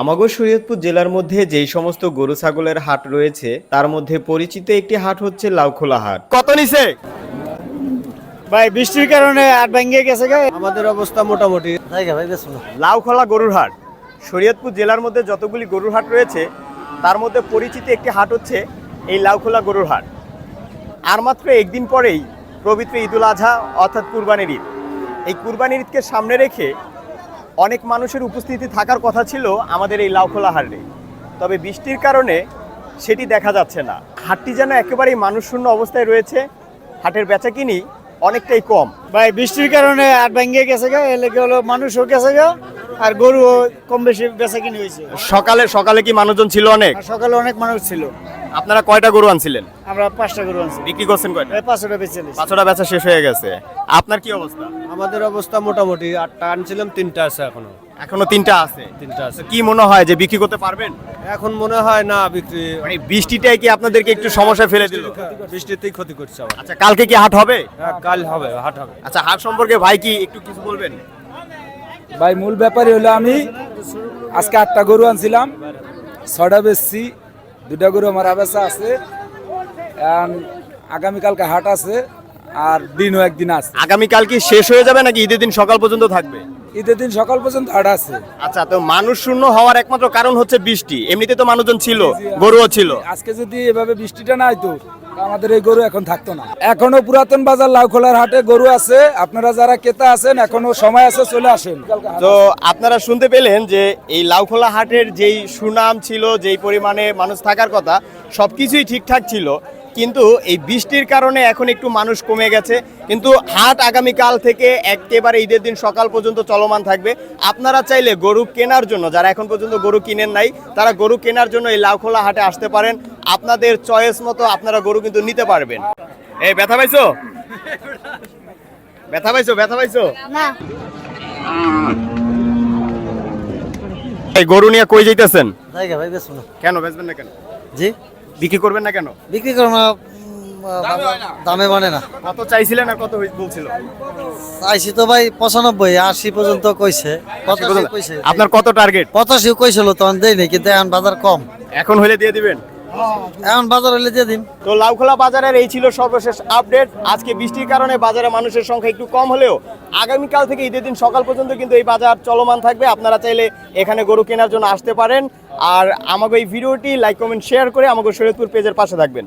আমাগো শরীয়তপুর জেলার মধ্যে যেই সমস্ত গরু ছাগলের হাট রয়েছে তার মধ্যে পরিচিত একটি হাট হচ্ছে লাউখোলা হাট। কত নিছে? ভাই বৃষ্টির কারণে আর ভেঙে গেছে গে। আমাদের অবস্থা মোটামুটি। লাউখোলা গরুর হাট। শরীয়তপুর জেলার মধ্যে যতগুলি গরুর হাট রয়েছে তার মধ্যে পরিচিত একটি হাট হচ্ছে এই লাউখোলা গরুর হাট। আর মাত্র একদিন পরেই পবিত্র ঈদুল আজহা অর্থাৎ কুরবানির ঈদ। এই কুরবানির ঈদকে সামনে রেখে অনেক মানুষের উপস্থিতি থাকার কথা ছিল আমাদের এই লাউখোলা হাটে তবে বৃষ্টির কারণে সেটি দেখা যাচ্ছে না। হাটটি যেন একেবারেই মানুষশূন্য অবস্থায় রয়েছে হাটের বেচাকিনি অনেকটাই কম। ভাই বৃষ্টির কারণে আর ভেঙে গেছে গে এর লেগে হলো মানুষও গেছে গে আর গরু কম বেশি বেচা কিনে হয়েছে। সকালে সকালে কি মানুষজন ছিল অনেক? সকালে অনেক মানুষ ছিল। আপনারা কয়টা গরু আনছিলেন? আমরা পাঁচটা গরু আনছি। বিক্রি করছেন কয়টা? এই পাঁচশোটা বেঁচে। পাঁচটা বেচা শেষ হয়ে গেছে। আপনার কি অবস্থা? আমাদের অবস্থা মোটামুটি আটটা আনছিলাম তিনটা আছে এখনও। এখনও তিনটা আছে? তিনটা আছে। কি মনে হয় যে বিক্রি করতে পারবেন? এখন মনে হয় না বিক্রি। মানে বৃষ্টিটাই কি আপনাদেরকে একটু সমস্যায় ফেলে দিল? বৃষ্টিতেই ক্ষতি করছে। আচ্ছা কালকে কি হাট হবে? হ্যাঁ, কাল হবে হাট হবে। আচ্ছা হাট সম্পর্কে ভাই কি একটু কিছু বলবেন? ভাই মূল ব্যাপারই হলো আমি আজকে আটটা গরু আনছিলাম ছটা বেচছি দুটা গরু আমার আবেচা আছে আগামীকালকে হাট আছে। আর দিনও একদিন আছে। আগামীকাল কি শেষ হয়ে যাবে নাকি ঈদের দিন সকাল পর্যন্ত থাকবে? ঈদের দিন সকাল পর্যন্ত হাট আছে। আচ্ছা তো মানুষ শূন্য হওয়ার একমাত্র কারণ হচ্ছে বৃষ্টি। এমনিতে তো মানুষজন ছিল গরুও ছিল। আজকে যদি এভাবে বৃষ্টিটা না হইতো আমাদের এই গরু এখন থাকতো না। এখনও পুরাতন বাজার লাউখোলার হাটে গরু আছে। আপনারা যারা ক্রেতা আছেন এখনও সময় আছে চলে আসেন। তো আপনারা শুনতে পেলেন যে এই লাউখোলা হাটের যেই সুনাম ছিল যেই পরিমাণে মানুষ থাকার কথা সবকিছুই ঠিকঠাক ছিল। কিন্তু এই বৃষ্টির কারণে এখন একটু মানুষ কমে গেছে। কিন্তু হাট আগামীকাল থেকে একেবারে ঈদের দিন সকাল পর্যন্ত চলমান থাকবে। আপনারা চাইলে গরু কেনার জন্য যারা এখন পর্যন্ত গরু কিনেন নাই তারা গরু কেনার জন্য এই লাউখোলা হাটে আসতে পারেন। আপনাদের চয়েস মতো আপনারা গরু কিন্তু নিতে পারবেন। এই ব্যথা পাইছো? ব্যথা পাইছো ব্যথা পাইছো? না। এই গরু নিয়ে কই যাইতেছেন? কেন বেচবেন না কেন? জি? বিক্রি করবেন না কেন? বিক্রি করব না দামে মানে না। কত চাইছিলেন আর কত বলছিল? চাইছি তো ভাই পঁচানব্বই আশি পর্যন্ত কইছে। কইছে। আপনার কত টার্গেট পঁচাশি কইছিল তখন দেয়নি কিন্তু এখন বাজার কম। এখন হলে দিয়ে দিবেন? এখন বাজারে লেজে দিন। তো লাউখোলা বাজারের এই ছিল সর্বশেষ আপডেট। আজকে বৃষ্টির কারণে বাজারে মানুষের সংখ্যা একটু কম হলেও আগামীকাল থেকে ঈদের দিন সকাল পর্যন্ত কিন্তু এই বাজার চলমান থাকবে। আপনারা চাইলে এখানে গরু কেনার জন্য আসতে পারেন। আর আমাকে এই ভিডিওটি লাইক, কমেন্ট, শেয়ার করে আমাকে শরীয়তপুর পেজের পাশে থাকবেন।